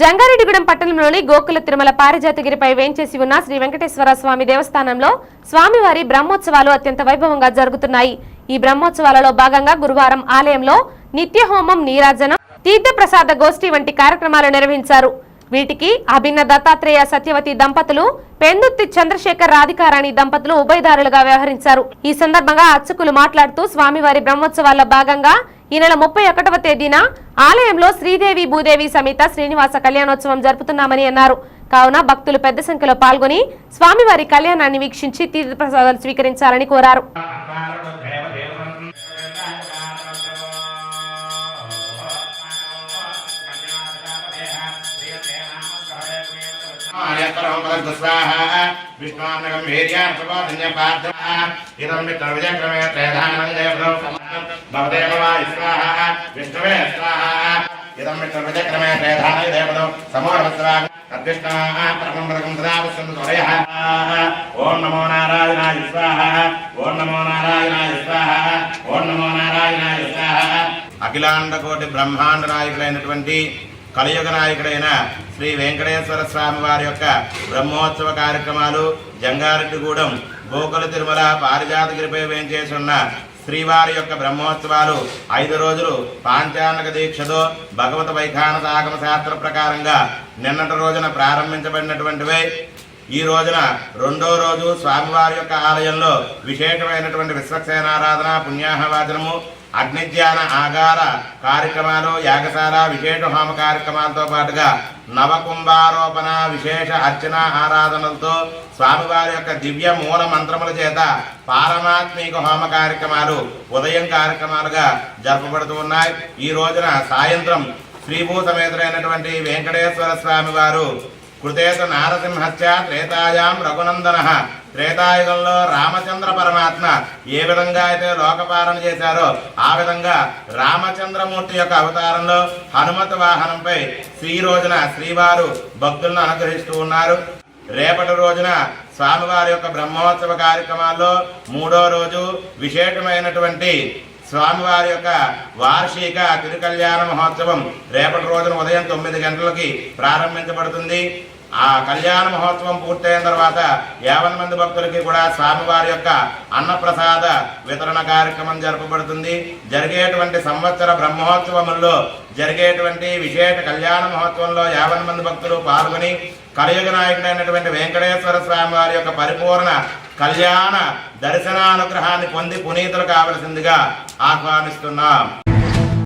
జంగారెడ్డిగూడెం పట్టణంలోని గోకుల తిరుమల పారిజాతగిరిపై వేంచేసి ఉన్న శ్రీ వెంకటేశ్వర స్వామి దేవస్థానంలో స్వామివారి బ్రహ్మోత్సవాలు అత్యంత వైభవంగా జరుగుతున్నాయి. ఈ బ్రహ్మోత్సవాలలో భాగంగా గురువారం ఆలయంలో నిత్య హోమం నీరాజనం తీర్థప్రసాద గోష్ఠి వంటి కార్యక్రమాలు నిర్వహించారు. వీటికి అభిన్న దత్తాత్రేయ సత్యవతి దంపతులు పెందుత్తి చంద్రశేఖర్ రాధికారాణి దంపతులు ఉభయదారులుగా వ్యవహరించారు. ఈ సందర్భంగా అర్చకులు మాట్లాడుతూ స్వామివారి బ్రహ్మోత్సవాల్లో భాగంగా ఈ నెల ముప్పై ఒకటవ తేదీన ఆలయంలో శ్రీదేవి భూదేవి సమేత శ్రీనివాస కళ్యాణోత్సవం జరుపుతున్నామని అన్నారు. కావున భక్తులు పెద్ద సంఖ్యలో పాల్గొని స్వామివారి కళ్యాణాన్ని వీక్షించి తీర్థప్రసాదాలు స్వీకరించాలని కోరారు. విష్ణు విజయక్రమే ఓం నమో నారాయణాయ స్వాహ ఓం నమో నారాయణాయ స్వాహ ఓం నమో నారాయణాయ స్వాహ అఖిలాండ కోటి బ్రహ్మాండ నాయకుడైనటువంటి కలియుగ నాయకుడైన శ్రీ వెంకటేశ్వర స్వామి వారి యొక్క బ్రహ్మోత్సవ కార్యక్రమాలు జంగారెడ్డిగూడెం గోకుల తిరుమల పారిజాతగిరిపై వేంచేసి ఉన్న శ్రీవారి యొక్క బ్రహ్మోత్సవాలు ఐదు రోజులు పాంచానక దీక్షతో భగవత వైఖానత ఆగమ శాస్త్ర ప్రకారంగా నిన్నటి రోజున ప్రారంభించబడినటువంటివే ఈ రోజున రెండో రోజు స్వామివారి యొక్క ఆలయంలో విశేషమైనటువంటి విశ్వక్సేనారాధన పుణ్యాహవాచనము అగ్నిజ్ఞాన ఆగార కార్యక్రమాలు యాగశాల విశేష హోమ కార్యక్రమాలతో పాటుగా నవకుంభారోపణ విశేష అర్చన ఆరాధనలతో స్వామివారి యొక్క దివ్య మూల మంత్రముల చేత పారమాత్మిక హోమ కార్యక్రమాలు ఉదయం కార్యక్రమాలుగా జరపబడుతూ ఉన్నాయి. ఈ రోజున సాయంత్రం శ్రీభూ సమేతుడైనటువంటి వెంకటేశ్వర స్వామి వారు కృతేత నారసింహత్య త్రేతాయాం రఘునందన. త్రేతాయుగంలో రామచంద్ర పరమాత్మ ఏ విధంగా అయితే లోకపాలన చేశారో ఆ విధంగా రామచంద్రమూర్తి యొక్క అవతారంలో హనుమత వాహనంపై శ్రీ రోజున శ్రీవారు భక్తులను అనుగ్రహిస్తూ ఉన్నారు. రేపటి రోజున స్వామివారి యొక్క బ్రహ్మోత్సవ కార్యక్రమాల్లో మూడో రోజు విశేషమైనటువంటి స్వామివారి యొక్క వార్షిక తిరుకల్యాణ మహోత్సవం రేపటి రోజున ఉదయం తొమ్మిది గంటలకి ప్రారంభించబడుతుంది. ఆ కళ్యాణ మహోత్సవం పూర్తయిన తర్వాత యావన్ మంది భక్తులకి కూడా స్వామివారి యొక్క అన్నప్రసాద వితరణ కార్యక్రమం జరపబడుతుంది. జరిగేటువంటి సంవత్సర బ్రహ్మోత్సవముల్లో జరిగేటువంటి విశేష కళ్యాణ మహోత్సవంలో యావన్ మంది భక్తులు పాల్గొని కలియుగ నాయకుడైనటువంటి వెంకటేశ్వర స్వామి వారి యొక్క పరిపూర్ణ కళ్యాణ దర్శనానుగ్రహాన్ని పొంది పునీతులు కావలసిందిగా ఆహ్వానిస్తున్నాం.